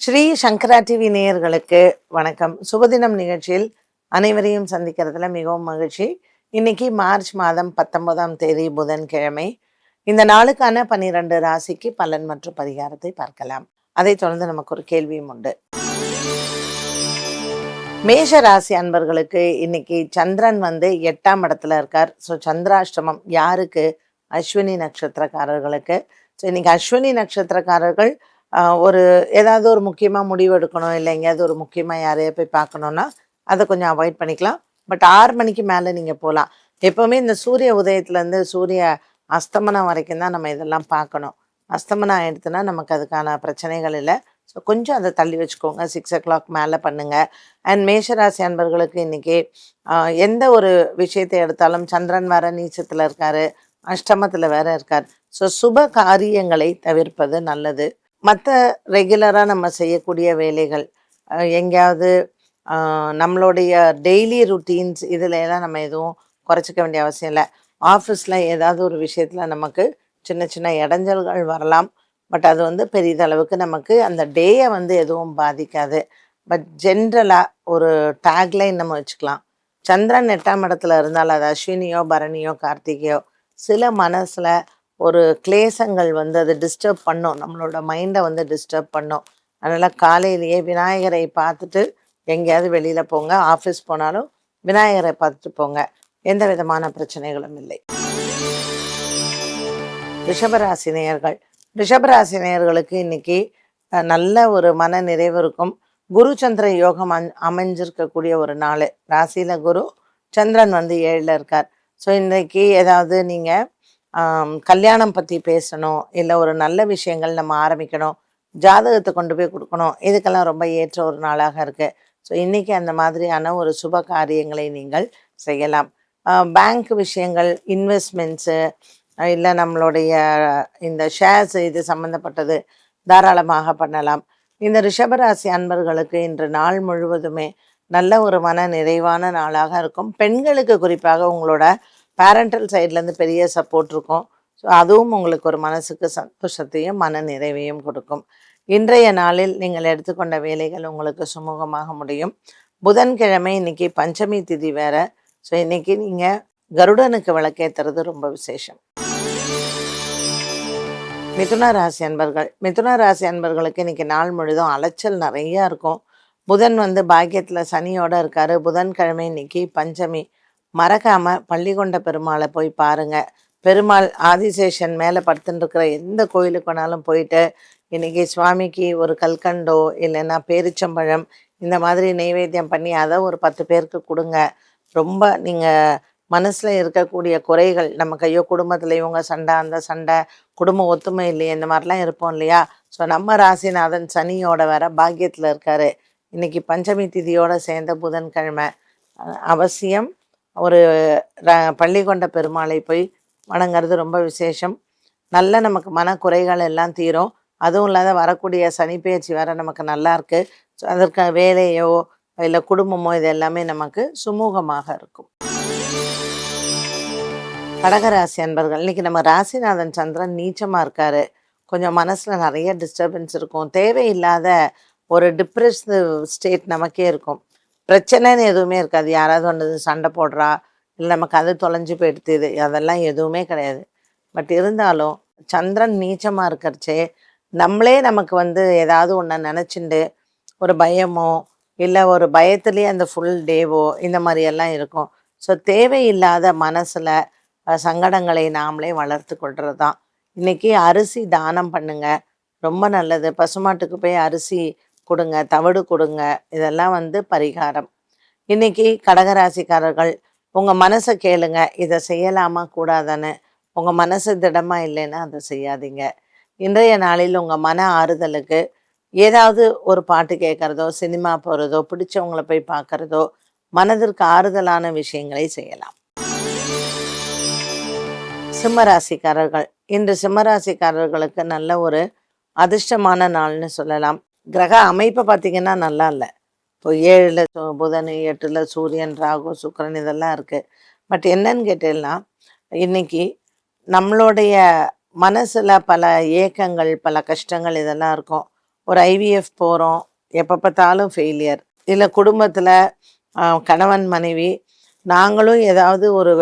ஸ்ரீ சங்கரா TV நேயர்களுக்கு வணக்கம். சுபதினம் நிகழ்ச்சியில் அனைவரையும் சந்திக்கிறதுல மிகவும் மகிழ்ச்சி. இன்னைக்கு மார்ச் மாதம் பத்தொன்பதாம் தேதி புதன்கிழமை. இந்த நாளுக்கான பன்னிரண்டு ராசிக்கு பலன் மற்றும் பரிகாரத்தை பார்க்கலாம். அதைத் தொடர்ந்து நமக்கு ஒரு கேள்வியும் உண்டு. மேஷ ராசி அன்பர்களுக்கு இன்னைக்கு சந்திரன் வந்து எட்டாம் இடத்துல இருக்கார். ஸோ சந்திராஷ்டமம் யாருக்கு? அஸ்வினி நட்சத்திரக்காரர்களுக்கு. ஸோ இன்னைக்கு அஸ்வினி நட்சத்திரக்காரர்கள் ஒரு ஏதாவது ஒரு முக்கியமாக முடிவு எடுக்கணும் இல்லை எங்கேயாவது ஒரு முக்கியமாக யாரையா போய் பார்க்கணுன்னா அதை கொஞ்சம் அவாய்ட் பண்ணிக்கலாம். பட் ஆறு மணிக்கு மேலே நீங்கள் போகலாம் எப்போவுமே இந்த சூரிய உதயத்துலேருந்து சூரிய அஸ்தமனம் வரைக்கும் தான் நம்ம இதெல்லாம் பார்க்கணும். அஸ்தமனம் ஆகிடுதுன்னா நமக்கு அதுக்கான பிரச்சனைகள் இல்லை. ஸோ கொஞ்சம் அதை தள்ளி வச்சுக்கோங்க. சிக்ஸ் ஓ கிளாக் மேலே பண்ணுங்கள் அண்ட் மேஷராசி அன்பர்களுக்கு இன்றைக்கி எந்த ஒரு விஷயத்தை எடுத்தாலும் சந்திரன் வேற நீச்சத்தில் இருக்கார் அஷ்டமத்தில் வேற இருக்கார். ஸோ சுப காரியங்களை தவிர்ப்பது நல்லது. மற்ற ரெகுலராக நம்ம செய்யக்கூடிய வேலைகள் எங்கேயாவது நம்மளுடைய டெய்லி ருட்டீன்ஸ் இதில் எல்லாம் நம்ம எதுவும் குறைச்சிக்க வேண்டிய அவசியம் இல்லை. ஆஃபீஸில் ஏதாவது ஒரு விஷயத்தில் நமக்கு சின்ன சின்ன இடைஞ்சல்கள் வரலாம். பட் அது வந்து பெரிதளவுக்கு நமக்கு அந்த டேயை வந்து எதுவும் பாதிக்காது. பட் ஜென்ரலாக ஒரு டேக்லைன் நம்ம வச்சுக்கலாம். சந்திரன் எட்டாம் இடத்துல இருந்தால் அது அஸ்வினியோ பரணியோ கார்த்திகையோ சில மனசில் ஒரு கிளேசங்கள் வந்து அது டிஸ்டர்ப் பண்ணும். நம்மளோட மைண்டை வந்து டிஸ்டர்ப் பண்ணும். அதனால் காலையிலேயே விநாயகரை பார்த்துட்டு எங்கேயாவது வெளியில் போங்க. ஆஃபீஸ் போனாலும் விநாயகரை பார்த்துட்டு போங்க. எந்த விதமான பிரச்சனைகளும் இல்லை. ரிஷபராசி நேயர்கள் ரிஷபராசி நேயர்களுக்கு இன்னைக்கு நல்ல ஒரு மன நிறைவு இருக்கும். குரு சந்திர யோகம் அந் அமைஞ்சிருக்கக்கூடிய ஒரு நாள். ராசியில் குரு சந்திரன் வந்து ஏழில் இருக்கார். ஸோ இன்றைக்கி ஏதாவது நீங்கள் கல்யாணம் பற்றி பேசணும் இல்லை ஒரு நல்ல விஷயங்கள் நம்ம ஆரம்பிக்கணும் ஜாதகத்தை கொண்டு போய் கொடுக்கணும் இதுக்கெல்லாம் ரொம்ப ஏற்ற ஒரு நாளாக இருக்குது ஸோ இன்றைக்கி அந்த மாதிரியான ஒரு சுப காரியங்களை நீங்கள் செய்யலாம். பேங்க் விஷயங்கள் இன்வெஸ்ட்மெண்ட்ஸு இல்லை நம்மளுடைய இந்த ஷேர்ஸ் இது சம்மந்தப்பட்டது தாராளமாக பண்ணலாம். இந்த ரிஷபராசி அன்பர்களுக்கு இன்று நாள் முழுவதுமே நல்ல ஒரு மன நிறைவான நாளாக இருக்கும். பெண்களுக்கு குறிப்பாக உங்களோட பேரண்டல் சைட்லேருந்து பெரிய சப்போர்ட் இருக்கும். ஸோ அதுவும் உங்களுக்கு ஒரு மனசுக்கு சந்தோஷத்தையும் மன நிறைவையும் கொடுக்கும். இன்றைய நாளில் நீங்கள் எடுத்துக்கொண்ட வேலைகள் உங்களுக்கு சுமூகமாக முடியும். புதன்கிழமை இன்னைக்கு பஞ்சமி திதி வேற. ஸோ இன்னைக்கு நீங்கள் கருடனுக்கு விளக்கேற்றுறது ரொம்ப விசேஷம். மிதுன ராசி அன்பர்கள். மிதுன ராசி அன்பர்களுக்கு இன்னைக்கு நாள் முழுதும் அலைச்சல் நிறையா இருக்கும். புதன் வந்து பாக்கியத்தில் சனியோட இருக்காரு. புதன்கிழமை இன்னைக்கு பஞ்சமி. மறக்காம பள்ளிகொண்ட பெருமாளை போய் பாருங்க. பெருமாள் ஆதிசேஷன் மேலே படுத்துட்டுருக்கிற எந்த கோயிலுக்கு வேணாலும் போயிட்டு இன்றைக்கி சுவாமிக்கு ஒரு கல்கண்டோ இல்லைன்னா பேரிச்சம்பழம் இந்த மாதிரி நெய்வேத்தியம் பண்ணி அதை ஒரு பத்து பேருக்கு கொடுங்க. ரொம்ப நீங்கள் மனசில் இருக்கக்கூடிய குறைகள் நமக்கு ஐயோ குடும்பத்தில் இவங்க சண்டை அந்த சண்டை குடும்ப ஒத்துமை இல்லையே இந்த மாதிரிலாம் இருப்போம் இல்லையா? ஸோ நம்ம ராசிநாதன் சனியோட வர பாக்கியத்தில் இருக்காரு. இன்றைக்கி பஞ்சமி திதியோடு சேர்ந்த புதன்கிழமை. அவசியம் ஒரு ர- பள்ளிகொண்ட பெருமாளை போய் வணங்குறது ரொம்ப விசேஷம். நல்ல நமக்கு மனக்குறைகள் எல்லாம் தீரும். அதுவும் இல்லாத வரக்கூடிய சனி பெயர்ச்சி வேற நமக்கு நல்லாயிருக்கு ஸோ அதற்கு வேலையோ இல்லை குடும்பமோ இது எல்லாமே நமக்கு சுமூகமாக இருக்கும். கடகராசி அன்பர்கள் இன்றைக்கி நம்ம ராசிநாதன் சந்திரன் நீச்சமாக இருக்கார். கொஞ்சம் மனசில் நிறைய டிஸ்டர்பன்ஸ் இருக்கும். தேவையில்லாத ஒரு டிப்ரெஸ்டு ஸ்டேட் நமக்கே இருக்கும். பிரச்சனைன்னு எதுவுமே இருக்காது. யாராவது ஒன்று சண்டை போடுறா இல்லை நமக்கு அது தொலைஞ்சு போயிடுது இது அதெல்லாம் எதுவுமே கிடையாது. பட் இருந்தாலும் சந்திரன் நீச்சமாக இருக்கிறச்சே நம்மளே நமக்கு வந்து ஏதாவது ஒன்றை நினச்சிண்டு ஒரு பயமோ இல்லை ஒரு பயத்துலேயே அந்த ஃபுல் டேவோ இந்த மாதிரியெல்லாம் இருக்கும். ஸோ தேவையில்லாத மனசில் சங்கடங்களை நாமளே வளர்த்து கொள்கிறது தான். இன்றைக்கி அரிசி தானம் பண்ணுங்கள் ரொம்ப நல்லது. பசுமாட்டுக்கு போய் அரிசி கொடுங்க தவிடு கொடுங்க இதெல்லாம் வந்து பரிகாரம். இன்னைக்கு கடகராசிக்காரர்கள் உங்கள் மனசை கேளுங்க இதை செய்யலாமா கூடாதான்னு. உங்கள் மனசு திடமா இல்லைன்னா அதை செய்யாதீங்க. இன்றைய நாளில் உங்கள் மன ஆறுதலுக்கு ஏதாவது ஒரு பாட்டு கேட்குறதோ சினிமா போகிறதோ பிடிச்சவங்களை போய் பார்க்குறதோ மனதிற்கு ஆறுதலான விஷயங்களை செய்யலாம். சிம்மராசிக்காரர்கள் இன்று சிம்மராசிக்காரர்களுக்கு நல்ல ஒரு அதிர்ஷ்டமான நாள்னு சொல்லலாம். கிரக அமைப்பை பார்த்தீங்கன்னா நல்லா இல்லை. இப்போ ஏழில் புதன் எட்டில் சூரியன் ராகு சுக்கிரன் இதெல்லாம் இருக்குது பட் என்னன்னு கேட்டீங்கன்னா இன்னைக்கு நம்மளுடைய மனசில் பல ஏக்கங்கள் பல கஷ்டங்கள் இதெல்லாம் இருக்கும். ஒரு ஐவிஎஃப் போகிறோம் எப்போ பார்த்தாலும் ஃபெயிலியர் இல்லை குடும்பத்தில் கணவன் மனைவி நாங்களும் ஏதாவது ஒரு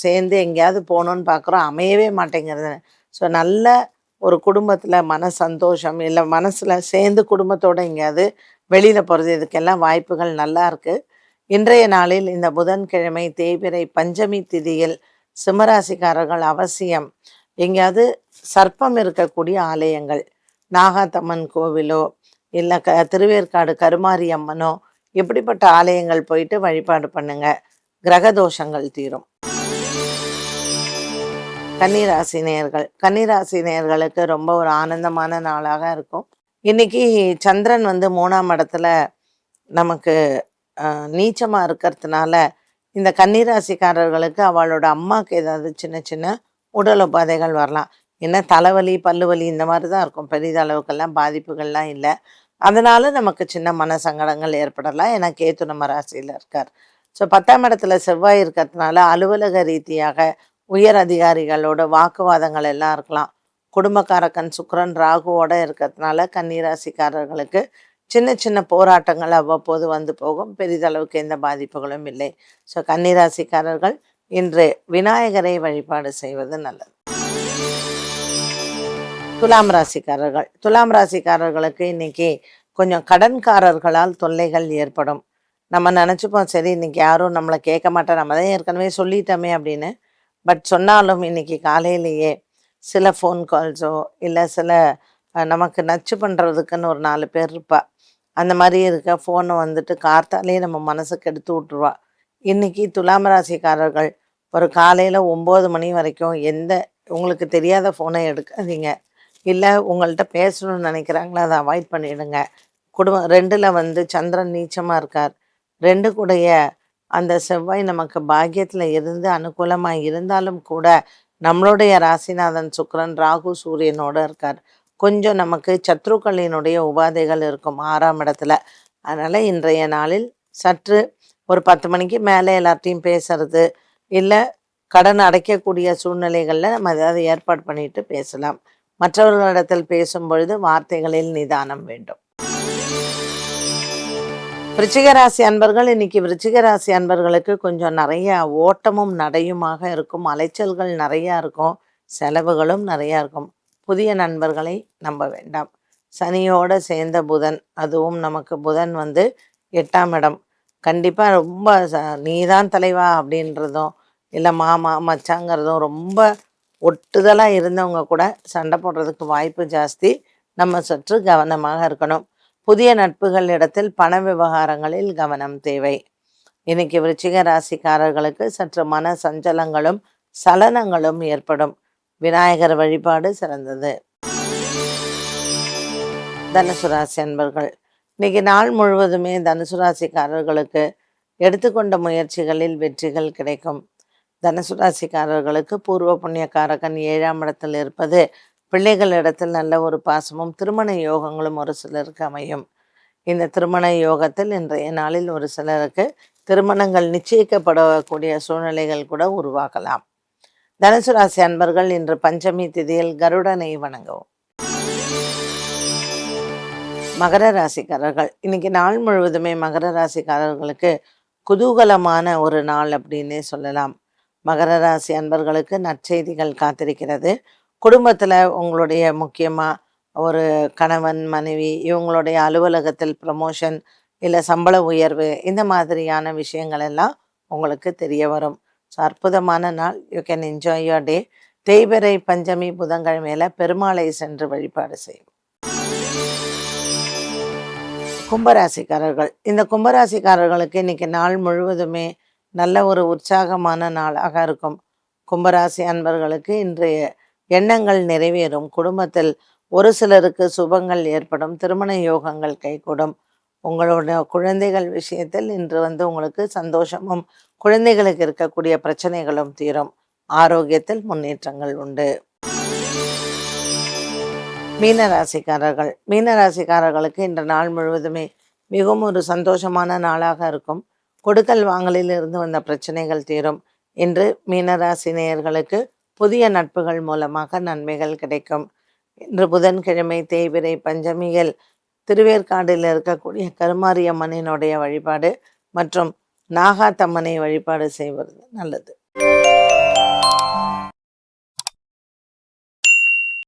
சேர்ந்து எங்கேயாவது போகணுன்னு பார்க்குறோம் அமையவே மாட்டேங்கிறது. ஸோ நல்ல ஒரு குடும்பத்தில் மன சந்தோஷம் இல்லை மனசில் சேர்ந்து குடும்பத்தோடு எங்கேயாவது வெளியில் போகிறது இதுக்கெல்லாம் வாய்ப்புகள் நல்லா இருக்குது இன்றைய நாளில் இந்த புதன்கிழமை தேய்பிறை பஞ்சமி திதியில் சிம்மராசிக்காரர்கள் அவசியம் எங்கேயாவது சர்ப்பம் இருக்கக்கூடிய ஆலயங்கள். நாகாத்தம்மன் கோவிலோ இல்லை க திருவேற்காடு கருமாரி அம்மனோ இப்படிப்பட்ட ஆலயங்கள் போயிட்டு வழிபாடு பண்ணுங்க. கிரக தோஷங்கள் தீரும். கன்னிராசி நேர்கள் கன்னிராசி நேர்களுக்கு ரொம்ப ஒரு ஆனந்தமான நாளாக இருக்கும். இன்னைக்கு சந்திரன் வந்து மூணாம் இடத்துல நமக்கு நீச்சமாக இருக்கிறதுனால இந்த கன்னிராசிக்காரர்களுக்கு அவளோட அம்மாவுக்கு ஏதாவது சின்ன சின்ன உடல் உபாதைகள் வரலாம். என்ன தலைவலி பல்லுவலி இந்த மாதிரி தான் இருக்கும். பெரிய அளவுக்கெல்லாம் பாதிப்புகள்லாம் இல்லை. அதனால நமக்கு சின்ன மன சங்கடங்கள் ஏற்படலாம் ஏன்னா கேத்து நம்ம ராசியில் இருக்கார். ஸோ பத்தாம் இடத்துல செவ்வாய் இருக்கிறதுனால அலுவலக ரீதியாக உயர் அதிகாரிகளோட வாக்குவாதங்கள் எல்லாம் இருக்கலாம். குடும்பக்காரக்கன் சுக்கரன் ராகுவோட இருக்கிறதுனால கன்னிராசிக்காரர்களுக்கு சின்ன சின்ன போராட்டங்கள் அவ்வப்போது வந்து போகும். பெரிதளவுக்கு எந்த பாதிப்புகளும் இல்லை. ஸோ கன்னிராசிக்காரர்கள் இன்று விநாயகரை வழிபாடு செய்வது நல்லது. துலாம் ராசிக்காரர்கள். துலாம் ராசிக்காரர்களுக்கு இன்னைக்கு கொஞ்சம் கடன்காரர்களால் தொல்லைகள் ஏற்படும். நம்ம நினச்சிப்போம் சரி இன்னைக்கு யாரும் நம்மளை கேட்க மாட்டோம் நம்ம தான் ஏற்கனவே சொல்லிட்டோமே அப்படின்னு. பட் சொன்னாலும் இன்றைக்கி காலையிலேயே சில ஃபோன் கால்ஸோ இல்லை சில நமக்கு நச்சு பண்ணுறதுக்குன்னு ஒரு நாலு பேர் இருப்பா. அந்த மாதிரி இருக்க ஃபோனை வந்துட்டு கார்த்தாலேயே நம்ம மனசுக்கு எடுத்து விட்ருவா இன்னைக்கு துலாம் ராசிக்காரர்கள் ஒரு காலையில் ஒம்பது மணி வரைக்கும் எந்த உங்களுக்கு தெரியாத ஃபோனை எடுக்காதீங்க. இல்லை உங்கள்கிட்ட பேசணும்னு நினைக்கிறாங்களோ அதை அவாய்ட் பண்ணிவிடுங்க குடும்பம் ரெண்டில் வந்து சந்திரன் நீச்சமாக இருக்கார். ரெண்டு கூடைய அந்த செவ்வாய் நமக்கு பாக்கியத்தில் இருந்து அனுகூலமாக இருந்தாலும் கூட நம்மளுடைய ராசிநாதன் சுக்கரன் ராகு சூரியனோட இருக்கார். கொஞ்சம் நமக்கு சத்ருக்களினுடைய உபாதைகள் இருக்கும் ஆறாம் இடத்துல. அதனால் இன்றைய நாளில் சற்று ஒரு பத்து மணிக்கு மேலே எல்லார்ட்டையும் பேசுறது இல்லை கடன் அடைக்கக்கூடிய சூழ்நிலைகளில் நம்ம ஏதாவது ஏற்பாடு பண்ணிட்டு பேசலாம். மற்றவர்களிடத்தில் பேசும் பொழுது வார்த்தைகளில் நிதானம் வேண்டும். விருச்சிகராசி அன்பர்கள் இன்னைக்கு விருச்சிகராசி அன்பர்களுக்கு கொஞ்சம் நிறைய ஓட்டமும் நடையுமாக இருக்கும். அலைச்சல்கள் நிறையா இருக்கும். செலவுகளும் நிறையா இருக்கும். புதிய நண்பர்களை நம்ப வேண்டாம். சனியோட சேர்ந்த புதன் அதுவும் நமக்கு புதன் வந்து எட்டாம் இடம். கண்டிப்பாக ரொம்ப ச- நீதான் தலைவா அப்படின்றதும் இல்லை மாமா மச்சாங்கிறதும் ரொம்ப ஒட்டுதலாக இருந்தவங்க கூட சண்டை போடுறதுக்கு வாய்ப்பு ஜாஸ்தி. நம்ம சற்று கவனமாக இருக்கணும். புதிய நட்புகள் இடத்தில் பண விவகாரங்களில் கவனம் தேவை. இன்னைக்கு விருச்சிக ராசிக்காரர்களுக்கு சற்று மன சஞ்சலங்களும் சலனங்களும் ஏற்படும். விநாயகர் வழிபாடு சிறந்தது. தனுசு ராசி அன்பர்கள் இன்னைக்கு நாள் முழுவதுமே தனுசு ராசிக்காரர்களுக்கு எடுத்துக்கொண்ட முயற்சிகளில் வெற்றிகள் கிடைக்கும். தனுசு ராசிக்காரர்களுக்கு பூர்வ புண்ணியக்காரகன் ஏழாம் இடத்தில் இருப்பது பிள்ளைகளிடத்தில் நல்ல ஒரு பாசமும் திருமண யோகங்களும் ஒரு சிலருக்கு அமையும். இந்த திருமண யோகத்தில் இன்றைய நாளில் ஒரு சிலருக்கு திருமணங்கள் நிச்சயிக்கப்படக்கூடிய சூழ்நிலைகள் கூட உருவாகலாம். தனுசு ராசி அன்பர்கள் இன்று பஞ்சமி திதியில் கருடனை வணங்கவும். மகர ராசிக்காரர்கள் இன்னைக்கு நாள் முழுவதுமே மகர ராசிக்காரர்களுக்கு குதூகலமான ஒரு நாள் அப்படின்னே சொல்லலாம். மகர ராசி அன்பர்களுக்கு நற்செய்திகள் காத்திருக்கிறது. குடும்பத்தில் உங்களுடைய முக்கியமாக ஒரு கணவன் மனைவி இவங்களுடைய அலுவலகத்தில் ப்ரமோஷன் இல்லை சம்பள உயர்வு இந்த மாதிரியான விஷயங்கள் எல்லாம் உங்களுக்கு தெரிய வரும். ஸோ அற்புதமான நாள். You can enjoy your day தேய்பிறை பஞ்சமி புதன்கிழமையில பெருமாளை சென்று வழிபாடு செய்யும். கும்பராசிக்காரர்கள். இந்த கும்பராசிக்காரர்களுக்கு இன்னைக்கு நாள் முழுவதுமே நல்ல ஒரு உற்சாகமான நாளாக இருக்கும். கும்பராசி அன்பர்களுக்கு இன்றைய எண்ணங்கள் நிறைவேறும். குடும்பத்தில் ஒரு சிலருக்கு சுபங்கள் ஏற்படும். திருமண யோகங்கள் கைகூடும். உங்களோட குழந்தைகள் விஷயத்தில் இன்று வந்து உங்களுக்கு சந்தோஷமும் குழந்தைகளுக்கு இருக்கக்கூடிய பிரச்சனைகளும் தீரும். ஆரோக்கியத்தில் முன்னேற்றங்கள் உண்டு. மீனராசிக்காரர்கள். மீனராசிக்காரர்களுக்கு இன்று நாள் முழுவதுமே மிகவும் ஒரு சந்தோஷமான நாளாக இருக்கும். கொடுக்கல் வாங்கலில் இருந்து வந்த பிரச்சனைகள் தீரும். இன்று மீனராசி நேயர்களுக்கு புதிய நட்புகள் மூலமாக நன்மைகள் கிடைக்கும். இன்று புதன்கிழமை தேய்பிரை பஞ்சமியில் திருவேற்காடில் இருக்கக்கூடிய கருமாரியம்மனினுடைய வழிபாடு மற்றும் நாகாத்தம்மனை வழிபாடு செய்வது நல்லது.